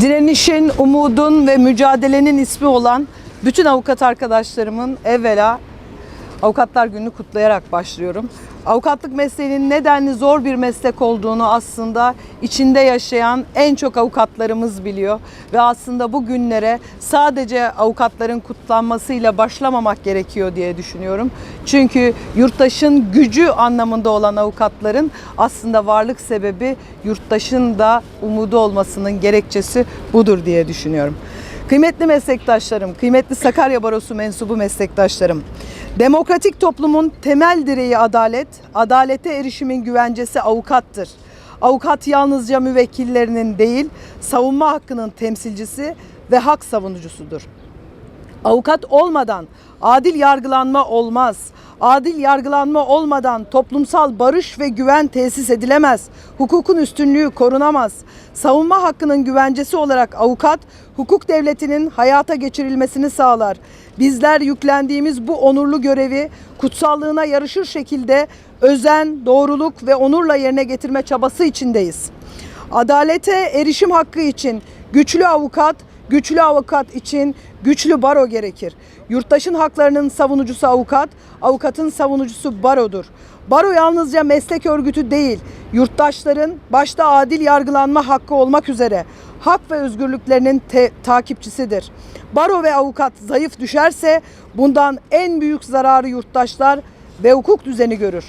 Direnişin, umudun ve mücadelenin ismi olan bütün avukat arkadaşlarımın evvela Avukatlar Günü'nü kutlayarak başlıyorum. Avukatlık mesleğinin nedenli zor bir meslek olduğunu aslında içinde yaşayan en çok avukatlarımız biliyor. Ve aslında bu günlere sadece avukatların kutlanmasıyla başlamamak gerekiyor diye düşünüyorum. Çünkü yurttaşın gücü anlamında olan avukatların aslında varlık sebebi yurttaşın da umudu olmasının gerekçesi budur diye düşünüyorum. Kıymetli meslektaşlarım, kıymetli Sakarya Barosu mensubu meslektaşlarım. Demokratik toplumun temel direği adalet, adalete erişimin güvencesi avukattır. Avukat yalnızca müvekkillerinin değil, savunma hakkının temsilcisi ve hak savunucusudur. Avukat olmadan adil yargılanma olmaz. Adil yargılanma olmadan toplumsal barış ve güven tesis edilemez. Hukukun üstünlüğü korunamaz. Savunma hakkının güvencesi olarak avukat hukuk devletinin hayata geçirilmesini sağlar. Bizler yüklendiğimiz bu onurlu görevi kutsallığına yarışır şekilde özen, doğruluk ve onurla yerine getirme çabası içindeyiz. Adalete erişim hakkı için güçlü avukat, güçlü avukat için güçlü baro gerekir. Yurttaşın haklarının savunucusu avukat, avukatın savunucusu barodur. Baro yalnızca meslek örgütü değil, yurttaşların başta adil yargılanma hakkı olmak üzere hak ve özgürlüklerinin takipçisidir. Baro ve avukat zayıf düşerse bundan en büyük zararı yurttaşlar ve hukuk düzeni görür.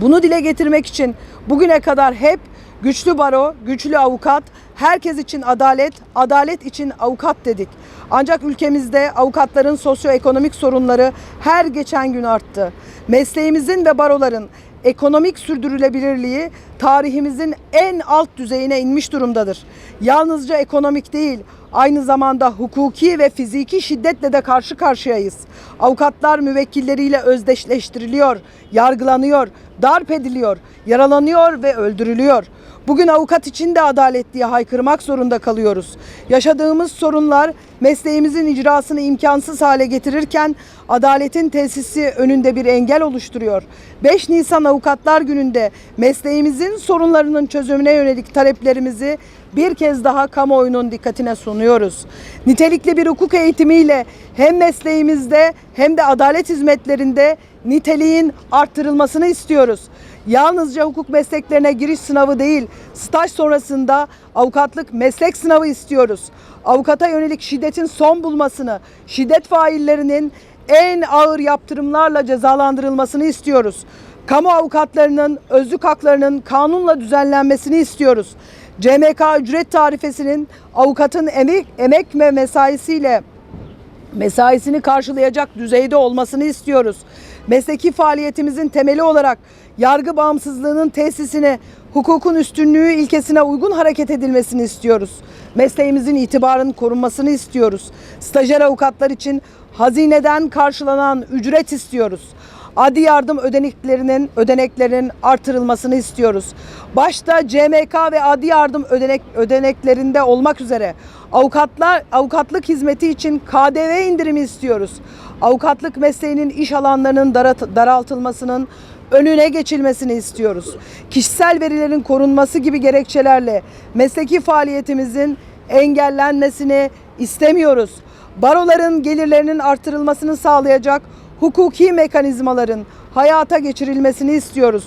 Bunu dile getirmek için bugüne kadar hep güçlü baro, güçlü avukat, herkes için adalet, adalet için avukat dedik. Ancak ülkemizde avukatların sosyoekonomik sorunları her geçen gün arttı. Mesleğimizin ve baroların ekonomik sürdürülebilirliği tarihimizin en alt düzeyine inmiş durumdadır. Yalnızca ekonomik değil, aynı zamanda hukuki ve fiziki şiddetle de karşı karşıyayız. Avukatlar müvekkilleriyle özdeşleştiriliyor, yargılanıyor, darp ediliyor, yaralanıyor ve öldürülüyor. Bugün avukat için de adalet diye haykırmak zorunda kalıyoruz. Yaşadığımız sorunlar mesleğimizin icrasını imkansız hale getirirken adaletin tesisi önünde bir engel oluşturuyor. 5 Nisan Avukatlar Günü'nde mesleğimizin sorunlarının çözümüne yönelik taleplerimizi bir kez daha kamuoyunun dikkatine sunuyoruz. Nitelikli bir hukuk eğitimiyle hem mesleğimizde hem de adalet hizmetlerinde niteliğin arttırılmasını istiyoruz. Yalnızca hukuk mesleklerine giriş sınavı değil, staj sonrasında avukatlık meslek sınavı istiyoruz. Avukata yönelik şiddetin son bulmasını, şiddet faillerinin en ağır yaptırımlarla cezalandırılmasını istiyoruz. Kamu avukatlarının özlük haklarının kanunla düzenlenmesini istiyoruz. CMK ücret tarifesinin avukatın emek, emek ve mesaisiyle mesaisini karşılayacak düzeyde olmasını istiyoruz. Mesleki faaliyetimizin temeli olarak yargı bağımsızlığının tesisine, hukukun üstünlüğü ilkesine uygun hareket edilmesini istiyoruz. Mesleğimizin itibarının korunmasını istiyoruz. Stajyer avukatlar için hazineden karşılanan ücret istiyoruz. Adi yardım ödeneklerinin ödeneklerinin artırılmasını istiyoruz. Başta CMK ve adi yardım ödenek ödeneklerinde olmak üzere avukatlar avukatlık hizmeti için KDV indirimi istiyoruz. Avukatlık mesleğinin iş alanlarının daraltılmasının önüne geçilmesini istiyoruz. Kişisel verilerin korunması gibi gerekçelerle mesleki faaliyetimizin engellenmesini istemiyoruz. Baroların gelirlerinin artırılmasını sağlayacak hukuki mekanizmaların hayata geçirilmesini istiyoruz.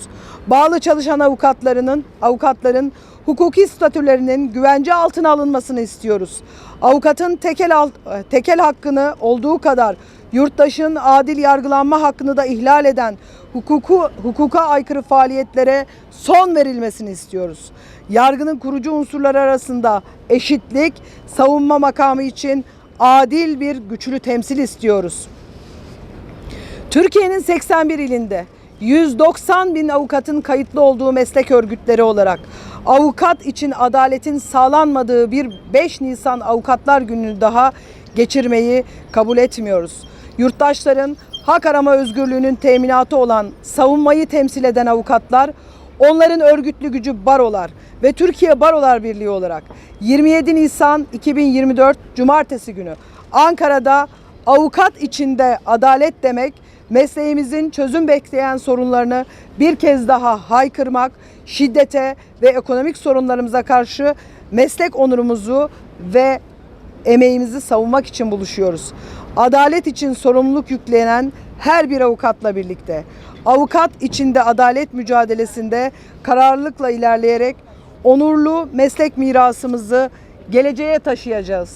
Bağlı çalışan avukatlarının, avukatların hukuki statülerinin güvence altına alınmasını istiyoruz. Avukatın tekel alt, tekel hakkını olduğu kadar yurttaşın adil yargılanma hakkını da ihlal eden hukuku hukuka aykırı faaliyetlere son verilmesini istiyoruz. Yargının kurucu unsurları arasında eşitlik, savunma makamı için adil bir güçlü temsil istiyoruz. Türkiye'nin 81 ilinde 190 bin avukatın kayıtlı olduğu meslek örgütleri olarak avukat için adaletin sağlanmadığı bir 5 Nisan Avukatlar Günü'nü daha geçirmeyi kabul etmiyoruz. Yurttaşların hak arama özgürlüğünün teminatı olan savunmayı temsil eden avukatlar Onların örgütlü gücü barolar ve Türkiye Barolar Birliği olarak 27 Nisan 2024 Cumartesi günü Ankara'da avukat içinde adalet demek mesleğimizin çözüm bekleyen sorunlarını bir kez daha haykırmak, şiddete ve ekonomik sorunlarımıza karşı meslek onurumuzu ve emeğimizi savunmak için buluşuyoruz. Adalet için sorumluluk yüklenen her bir avukatla birlikte avukat içinde adalet mücadelesinde kararlılıkla ilerleyerek onurlu meslek mirasımızı geleceğe taşıyacağız.